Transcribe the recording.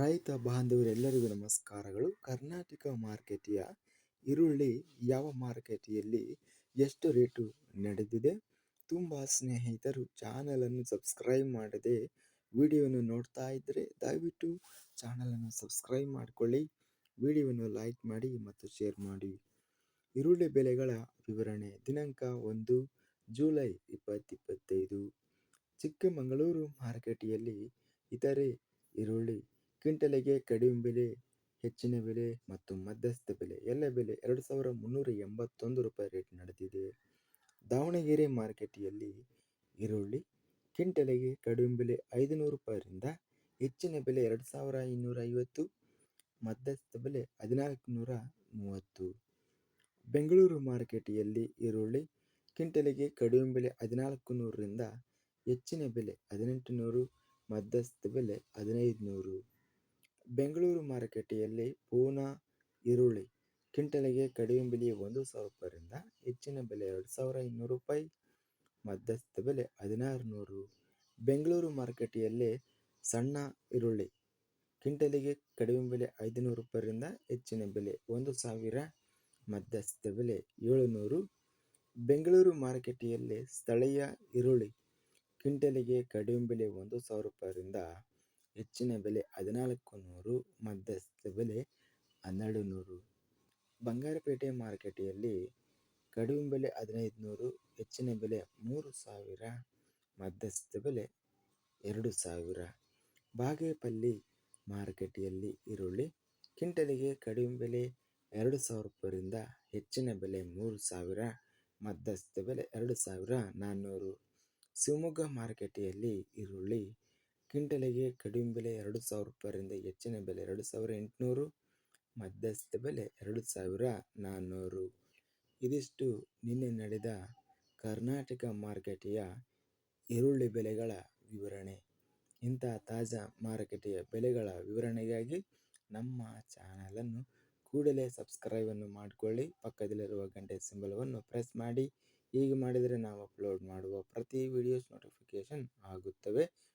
ರೈತ ಬಾಂಧವರೆಲ್ಲರಿಗೂ ನಮಸ್ಕಾರಗಳು. ಕರ್ನಾಟಕ ಮಾರ್ಕೆಟಿಯ ಈರುಳ್ಳಿ ಯಾವ ಮಾರುಕಟ್ಟೆಯಲ್ಲಿ ಎಷ್ಟು ರೇಟು ನಡೆದಿದೆ? ತುಂಬ ಸ್ನೇಹಿತರು ಚಾನಲನ್ನು ಸಬ್ಸ್ಕ್ರೈಬ್ ಮಾಡದೆ ವಿಡಿಯೋವನ್ನು ನೋಡ್ತಾ ಇದ್ದರೆ ದಯವಿಟ್ಟು ಚಾನಲನ್ನು ಸಬ್ಸ್ಕ್ರೈಬ್ ಮಾಡಿಕೊಳ್ಳಿ. ವಿಡಿಯೋವನ್ನು ಲೈಕ್ ಮಾಡಿ ಮತ್ತು ಶೇರ್ ಮಾಡಿ. ಈರುಳ್ಳಿ ಬೆಲೆಗಳ ವಿವರಣೆ. ದಿನಾಂಕ ಒಂದು ಜುಲೈ ಇಪ್ಪತ್ತಿಪ್ಪತ್ತೈದು ಚಿಕ್ಕಮಗಳೂರು ಮಾರುಕಟ್ಟೆಯಲ್ಲಿ ಇತರೆ ಈರುಳ್ಳಿ ಕ್ವಿಂಟಲಿಗೆ ಕಡಿಮೆ ಬೆಲೆ, ಹೆಚ್ಚಿನ ಬೆಲೆ ಮತ್ತು ಮಧ್ಯಸ್ಥ ಬೆಲೆ, ಎಲ್ಲ ಬೆಲೆ ಎರಡು ಸಾವಿರ ಮುನ್ನೂರ ಎಂಬತ್ತೊಂದು ರೂಪಾಯಿ ರೇಟ್ ನಡೆದಿದೆ. ದಾವಣಗೆರೆ ಮಾರುಕಟ್ಟೆಯಲ್ಲಿ ಈರುಳ್ಳಿ ಕ್ವಿಂಟಲಿಗೆ ಕಡಿಮೆ ಬೆಲೆ ಐದುನೂರು ರೂಪಾಯಿಯಿಂದ ಹೆಚ್ಚಿನ ಬೆಲೆ ಎರಡು ಸಾವಿರ ಇನ್ನೂರ ಐವತ್ತು ಮಧ್ಯಸ್ಥ ಬೆಲೆ ಹದಿನಾಲ್ಕು ನೂರ ಮೂವತ್ತು. ಬೆಂಗಳೂರು ಮಾರುಕಟ್ಟೆಯಲ್ಲಿ ಈರುಳ್ಳಿ ಕ್ವಿಂಟಲಿಗೆ ಕಡಿಮೆ ಬೆಲೆ ಹದಿನಾಲ್ಕು ನೂರರಿಂದ ಹೆಚ್ಚಿನ ಬೆಲೆ ಹದಿನೆಂಟು ನೂರು ಮಧ್ಯಸ್ಥ ಬೆಲೆ ಹದಿನೈದು ನೂರು ಬೆಂಗಳೂರು ಮಾರುಕಟ್ಟೆಯಲ್ಲಿ ಪೂನಾ ಈರುಳ್ಳಿ ಕ್ವಿಂಟಲಿಗೆ ಕಡಿಮೆ ಬೆಲೆ ಒಂದು ಸಾವಿರ ರೂಪಾಯಿಂದ ಹೆಚ್ಚಿನ ಬೆಲೆ ಎರಡು ಸಾವಿರ ಇನ್ನೂರು ರೂಪಾಯಿ. ಮಧ್ಯಸ್ಥ ಬೆಲೆ ಹದಿನಾರು ನೂರು ಬೆಂಗಳೂರು ಮಾರುಕಟ್ಟೆಯಲ್ಲಿ ಸಣ್ಣ ಈರುಳ್ಳಿ ಕ್ವಿಂಟಲಿಗೆ ಕಡಿಮೆ ಬೆಲೆ ಐದುನೂರು ರೂಪಾಯಿಂದ ಹೆಚ್ಚಿನ ಬೆಲೆ ಒಂದು ಸಾವಿರ. ಮಧ್ಯಸ್ಥ ಬೆಲೆ ಏಳುನೂರು. ಬೆಂಗಳೂರು ಮಾರುಕಟ್ಟೆಯಲ್ಲಿ ಸ್ಥಳೀಯ ಈರುಳ್ಳಿ ಕ್ವಿಂಟಲಿಗೆ ಕಡಿಮೆ ಬೆಲೆ ಒಂದು ಸಾವಿರ ರೂಪಾಯಿರಿಂದ ಹೆಚ್ಚಿನ ಬೆಲೆ ಹದಿನಾಲ್ಕು ನೂರು ಮಧ್ಯಸ್ಥ ಬೆಲೆ ಹನ್ನೆರಡು ನೂರು ಬಂಗಾರಪೇಟೆ ಮಾರುಕಟ್ಟೆಯಲ್ಲಿ ಕಡಿಮೆ ಬೆಲೆ ಹದಿನೈದು ನೂರು ಹೆಚ್ಚಿನ ಬೆಲೆ ಮೂರು ಸಾವಿರ, ಮಧ್ಯಸ್ಥ ಬೆಲೆ ಎರಡು ಸಾವಿರ. ಬಾಗೇಪಲ್ಲಿ ಮಾರುಕಟ್ಟೆಯಲ್ಲಿ ಈರುಳ್ಳಿ ಕ್ವಿಂಟಲಿಗೆ ಕಡಿಮೆ ಬೆಲೆ ಎರಡು ಸಾವಿರ ರೂಪಾಯಿಂದ ಹೆಚ್ಚಿನ ಬೆಲೆ ಮೂರು ಸಾವಿರ, ಮಧ್ಯಸ್ಥ ಬೆಲೆ ಎರಡು ಸಾವಿರ ನಾನ್ನೂರು. ಶಿವಮೊಗ್ಗ ಮಾರುಕಟ್ಟೆಯಲ್ಲಿ ಈರುಳ್ಳಿ ಕ್ವಿಂಟಲಿಗೆ ಕಡಿಮೆ ಬೆಲೆ ಎರಡು ಸಾವಿರ ರೂಪಾಯಿಂದ ಹೆಚ್ಚಿನ ಬೆಲೆ ಎರಡು ಸಾವಿರ ಎಂಟುನೂರು, ಮಧ್ಯಸ್ಥ ಬೆಲೆ ಎರಡು ಸಾವಿರ ನಾನ್ನೂರು. ಇದಿಷ್ಟು ನಿನ್ನೆ ನಡೆದ ಕರ್ನಾಟಕ ಮಾರುಕಟ್ಟೆಯ ಈರುಳ್ಳಿ ಬೆಲೆಗಳ ವಿವರಣೆ. ಇಂಥ ತಾಜಾ ಮಾರುಕಟ್ಟೆಯ ಬೆಲೆಗಳ ವಿವರಣೆಗಾಗಿ ನಮ್ಮ ಚಾನಲನ್ನು ಕೂಡಲೇ ಸಬ್ಸ್ಕ್ರೈಬನ್ನು ಮಾಡಿಕೊಳ್ಳಿ. ಪಕ್ಕದಲ್ಲಿರುವ ಗಂಟೆ ಸಿಂಬಲವನ್ನು ಪ್ರೆಸ್ ಮಾಡಿ. ಹೀಗೆ ಮಾಡಿದರೆ ನಾವು ಅಪ್ಲೋಡ್ ಮಾಡುವ ಪ್ರತಿ ವಿಡಿಯೋಸ್ ನೋಟಿಫಿಕೇಷನ್ ಆಗುತ್ತವೆ.